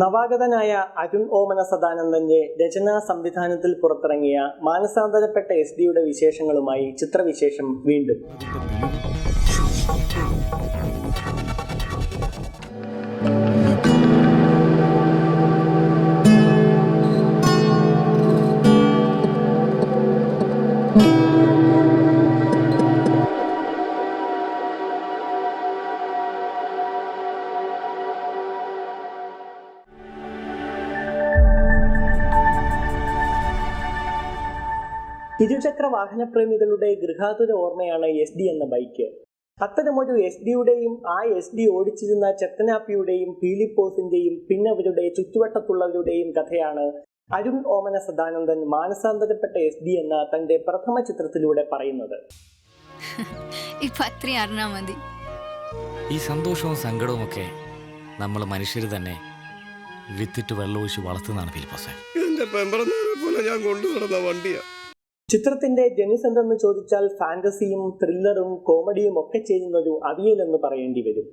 നവാഗതനായ അരുൺ ഓമന സദാനന്ദന്റെ രചനാ സംവിധാനത്തിൽ പുറത്തിറങ്ങിയ മാനസാന്തരപ്പെട്ട എസ് ഡിയുടെ വിശേഷങ്ങളുമായി ചിത്രവിശേഷം വീണ്ടും. ഇരുചക്ര വാഹന പ്രേമികളുടെ ഗൃഹാതുര ഓർമ്മയാണ് എസ് ഡി എന്ന ബൈക്ക്. അത്തരമൊരു എസ് ഡിയുടെയും ആ എസ് ഡി ഓടിച്ചിരുന്ന ചെത്തനാപ്പിയുടെയും പീലിപ്പോസിന്റെയും പിന്നെ അവരുടെ ചുറ്റുവട്ടത്തുള്ളവരുടെയും കഥയാണ് അരുൺ ഓമന സദാനന്ദൻ മാനസാന്തരപ്പെട്ട എസ് ഡി എന്ന തന്റെ പ്രഥമ ചിത്രത്തിലൂടെ പറയുന്നത്. മതി. ഈ സന്തോഷവും സങ്കടവും ഒക്കെ നമ്മൾ മനുഷ്യർ തന്നെ വിത്തിട്ട് വെള്ളമൊഴിച്ച് വളർത്തുന്നതാണ് ഫിലിപ്പോസെ എന്റെ പെമ്പറന്നവരെ പോലെ ഞാൻ കൊണ്ടു നടന്ന വണ്ടിയാ. ചിത്രത്തിന്റെ ജനിസ് എന്തെന്ന് ചോദിച്ചാൽ ഫാന്റസിയും ത്രില്ലറും കോമഡിയും ഒക്കെ ചെയ്യുന്ന ഒരു അവിയൽ എന്ന് പറയേണ്ടി വരും.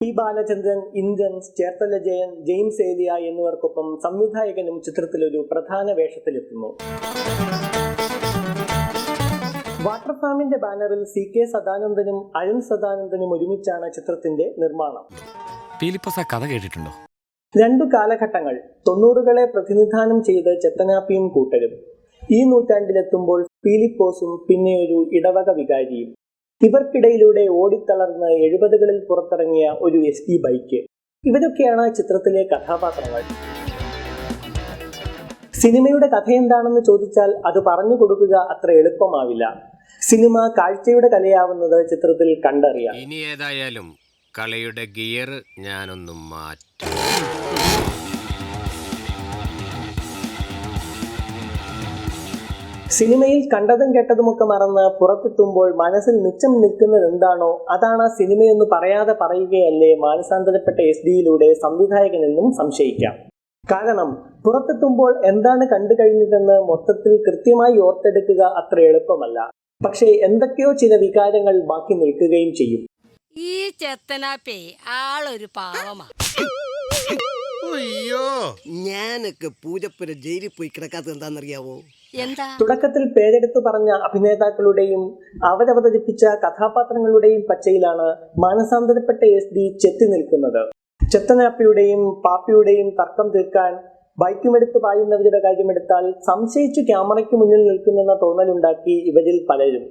പി. ബാലചന്ദ്രൻ ഇന്ദ്രൻസ് ചേർത്തല ജയൻ ജെയിംസ് ഏലിയ എന്നിവർക്കൊപ്പം സംവിധായകനും ചിത്രത്തിലൊരു പ്രധാന വേഷത്തിലെത്തുന്നു. വാട്ടർ ഫാമിന്റെ ബാനറിൽ സി. കെ. സദാനന്ദനും അരുൺ സദാനന്ദനും ഒരുമിച്ചാണ് ചിത്രത്തിന്റെ നിർമ്മാണം. കഥ കേട്ടിട്ടുണ്ടോ? രണ്ടു കാലഘട്ടങ്ങൾ തൊണ്ണൂറുകളെ പ്രതിനിധാനം ചെയ്ത് ചെത്തനാപ്പിയും കൂട്ടരും. ഈ നൂറ്റാണ്ടിലെത്തുമ്പോൾ ഫിലിപ്പോസും പിന്നെ ഒരു ഇടവക വികാരിയും. ഇവർക്കിടയിലൂടെ ഓടിത്തളർന്ന് എഴുപതുകളിൽ പുറത്തിറങ്ങിയ ഒരു എസ് ടി ബൈക്ക്. ഇവരൊക്കെയാണ് ചിത്രത്തിലെ കഥാപാത്രങ്ങൾ. സിനിമയുടെ കഥ എന്താണെന്ന് ചോദിച്ചാൽ അത് പറഞ്ഞു കൊടുക്കുക അത്ര എളുപ്പമാവില്ല. സിനിമ കാഴ്ചയുടെ കലയാവുന്നത് ചിത്രത്തിൽ കണ്ടറിയാം. ഇനി ഏതായാലും കളിയുടെ ഗിയർ ഞാനൊന്നും മാറ്റും. സിനിമയിൽ കണ്ടതും കേട്ടതുമൊക്കെ മറന്ന് പുറത്തെത്തുമ്പോൾ മനസ്സിൽ മിച്ചം നിൽക്കുന്നത് എന്താണോ അതാണ് ആ സിനിമയെന്ന് പറയാതെ പറയുകയല്ലേ മാനസാന്തരപ്പെട്ട എസ് ഡിയിലൂടെ സംവിധായകനെന്നും സംശയിക്കാം. കാരണം പുറത്തെത്തുമ്പോൾ എന്താണ് കണ്ടു കഴിഞ്ഞതെന്ന് മൊത്തത്തിൽ കൃത്യമായി ഓർത്തെടുക്കുക അത്ര എളുപ്പമല്ല. പക്ഷേ എന്തൊക്കെയോ ചില വികാരങ്ങൾ ബാക്കി നിൽക്കുകയും ചെയ്യും. ഈ ചെത്തനാപ്പേ ആളൊരു പാവമാണ് അയ്യോ. ഞാനൊക്കെ പൂജപ്പുര ജയിലിൽ പോയി കിടക്കാത്തത് എന്താണെന്നറിയാവോ? എന്താ തുടക്കത്തിൽ പേരെടുത്തു പറഞ്ഞ അഭിനേതാക്കളുടെയും അവരവതരിപ്പിച്ച കഥാപാത്രങ്ങളുടെയും പച്ചയിലാണ് മാനസാന്തരപ്പെട്ട എസ് ഡി ചെത്തി നിൽക്കുന്നത്. ചെത്തനാപ്പിയുടെയും പാപ്പിയുടെയും തർക്കം തീർക്കാൻ ബൈക്കുമെടുത്ത് പായുന്നവരുടെ കാര്യമെടുത്താൽ സംശയിച്ചു ക്യാമറയ്ക്ക് മുന്നിൽ നിൽക്കുന്നെന്ന തോന്നലുണ്ടാക്കി ഇവരിൽ പലരും.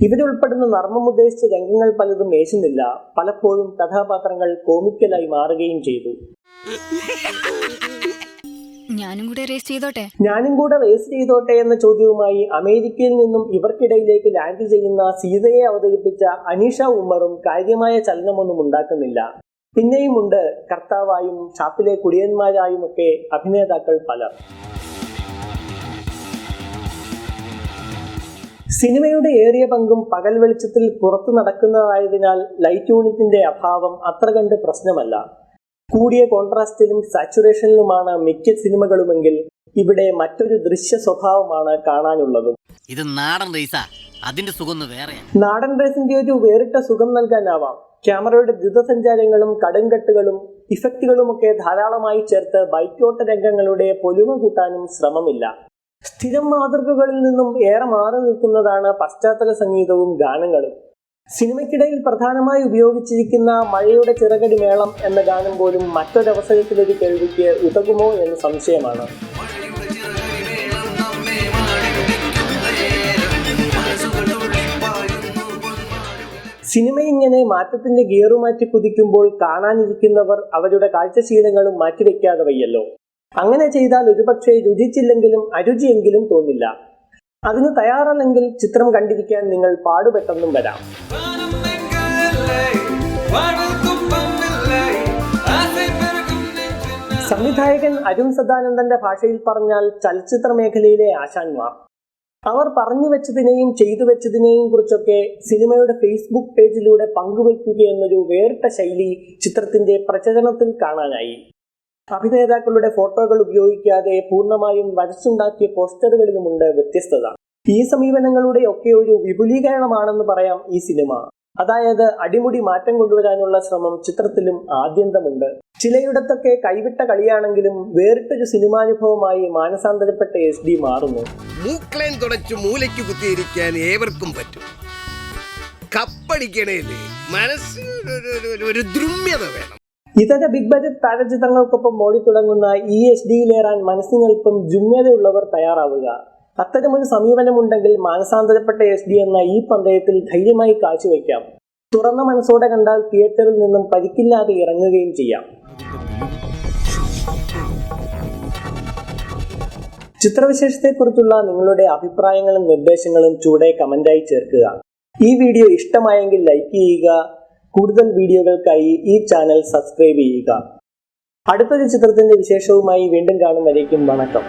ഇവരുൾപ്പെടുന്ന നർമ്മം ഉദ്ദേശിച്ച രംഗങ്ങൾ പലതും ഏശുന്നില്ല. പലപ്പോഴും കഥാപാത്രങ്ങൾ കോമിക്കലായി മാറുകയും ചെയ്തു. ഞാനും കൂടെ റേസ് ചെയ്തോട്ടെ? ഞാനും കൂടെ റേസ് ചെയ്തോട്ടെ എന്ന ചോദ്യവുമായി അമേരിക്കയിൽ നിന്നും ഇവർക്കിടയിലേക്ക് ലാൻഡ് ചെയ്യുന്ന സീതയെ അവതരിപ്പിച്ച അനീഷ ഉമ്മറും കാര്യമായ ചലനമൊന്നും ഉണ്ടാക്കുന്നില്ല. പിന്നെയുമുണ്ട് കർത്താവായും ഷാപ്പിലെ കുടിയന്മാരായും ഒക്കെ അഭിനേതാക്കൾ പലർ. സിനിമയുടെ ഏറിയ പങ്കും പകൽ വെളിച്ചത്തിൽ പുറത്തു നടക്കുന്നതായതിനാൽ ലൈറ്റ് യൂണിറ്റിന്റെ അഭാവം അത്ര കണ്ട് പ്രശ്നമല്ല. കൂടിയ കോൺട്രാസ്റ്റിലും സാച്ചുറേഷനിലുമാണ് മിക്ക സിനിമകളുമെങ്കിൽ ഇവിടെ മറ്റൊരു ദൃശ്യ സ്വഭാവമാണ് കാണാനുള്ളതും. ഇത് നാടൻ റേസാ അതിന്റെ സുഖം വേറെ നാടൻ റേസിന്റെ ഒരു വേറിട്ട സുഖം നൽകാനാവാം. ക്യാമറയുടെ ദ്രുതസഞ്ചാരങ്ങളും കടുംകെട്ടുകളും ഇഫക്റ്റുകളുമൊക്കെ ധാരാളമായി ചേർത്ത് ബൈക്കോട്ട രംഗങ്ങളുടെ പൊലിമ കൂട്ടാനും ശ്രമമില്ല. സ്ഥിരം മാതൃകകളിൽ നിന്നും ഏറെ മാറി നിൽക്കുന്നതാണ് പശ്ചാത്തല സംഗീതവും ഗാനങ്ങളും. സിനിമയ്ക്കിടയിൽ പ്രധാനമായി ഉപയോഗിച്ചിരിക്കുന്ന മഴയുടെ ചിറകടി മേളം എന്ന ഗാനം പോലും മറ്റൊരവസരത്തിലൊരു കേൾവിക്ക് ഉതകുമോ എന്ന് സംശയമാണ്. സിനിമ ഇങ്ങനെ മാറ്റത്തിന്റെ ഗിയറു മാറ്റി കുതിക്കുമ്പോൾ കാണാനിരിക്കുന്നവർ അവരുടെ കാഴ്ചശീലങ്ങളും മാറ്റിവെക്കാതെ വയ്യല്ലോ. അങ്ങനെ ചെയ്താൽ ഒരുപക്ഷെ രുചിച്ചില്ലെങ്കിലും അരുചിയെങ്കിലും തോന്നില്ല. അതിന് തയ്യാറല്ലെങ്കിൽ ചിത്രം കണ്ടിരിക്കാൻ നിങ്ങൾ പാടുപെട്ടെന്നും വരാം. സംവിധായകൻ അരുൺ സദാനന്ദന്റെ ഭാഷയിൽ പറഞ്ഞാൽ ചലച്ചിത്ര മേഖലയിലെ ആശാന്മാർ. അവർ പറഞ്ഞു വെച്ചതിനെയും ചെയ്തു വെച്ചതിനെയും കുറിച്ചൊക്കെ സിനിമയുടെ ഫേസ്ബുക്ക് പേജിലൂടെ പങ്കുവയ്ക്കുക എന്നൊരു വേറിട്ട ശൈലി ചിത്രത്തിന്റെ പ്രചരണത്തിൽ കാണാനായി. അഭിനേതാക്കളുടെ ഫോട്ടോകൾ ഉപയോഗിക്കാതെ പൂർണമായും വരച്ചുണ്ടാക്കിയ പോസ്റ്ററുകളിലുമുണ്ട് വ്യത്യസ്തത. ഈ സമീപനങ്ങളുടെ ഒക്കെ ഒരു വിപുലീകരണമാണെന്ന് പറയാം ഈ സിനിമ. അതായത് അടിമുടി മാറ്റം കൊണ്ടുവരാനുള്ള ശ്രമം ചിത്രത്തിലും ആദ്യന്തമുണ്ട്. ചിലയിടത്തൊക്കെ കൈവിട്ട കളിയാണെങ്കിലും വേറിട്ടൊരു സിനിമാനുഭവമായി മാനസാന്തരപ്പെട്ട എസ് ഡി മാറുന്നു. മൂക്കളേൻ തുടച്ചു മൂലയ്ക്ക് കുത്തിയിരിക്കാൻ ഏവർക്കും പറ്റും. കപ്പടിക്കണേൽ മനസ്സിൽ ഒരു- ദ്രുമ്യത വേണം. ഇതര ബിഗ് ബജറ്റ് താരചിത്രങ്ങൾക്കൊപ്പം ഓടിത്തുടങ്ങുന്ന ഇ എച്ച് ഡിയിലേറാൻ മനസ്സിനൽപ്പം ജുമ്യതയുള്ളവർ തയ്യാറാവുക. അത്തരമൊരു സമീപനമുണ്ടെങ്കിൽ മാനസാന്തരപ്പെട്ട എസ് ഡി എന്ന ഈ പന്തയത്തിൽ ധൈര്യമായി കാഴ്ചവെക്കാം തുറന്ന മനസ്സോടെ കണ്ടാൽ തിയേറ്ററിൽ നിന്നും പരിക്കില്ലാതെ ഇറങ്ങുകയും ചെയ്യാം. ചിത്രവിശേഷത്തെക്കുറിച്ചുള്ള നിങ്ങളുടെ അഭിപ്രായങ്ങളും നിർദ്ദേശങ്ങളും ചൂടെ കമന്റായി ചേർക്കുക. ഈ വീഡിയോ ഇഷ്ടമായെങ്കിൽ ലൈക്ക് ചെയ്യുക കൂടുതൽ വീഡിയോകൾക്കായി ഈ ചാനൽ സബ്സ്ക്രൈബ് ചെയ്യുക. അടുത്തൊരു ചിത്രത്തിന്റെ വിശേഷവുമായി വീണ്ടും കാണും വരേക്കും വണക്കം.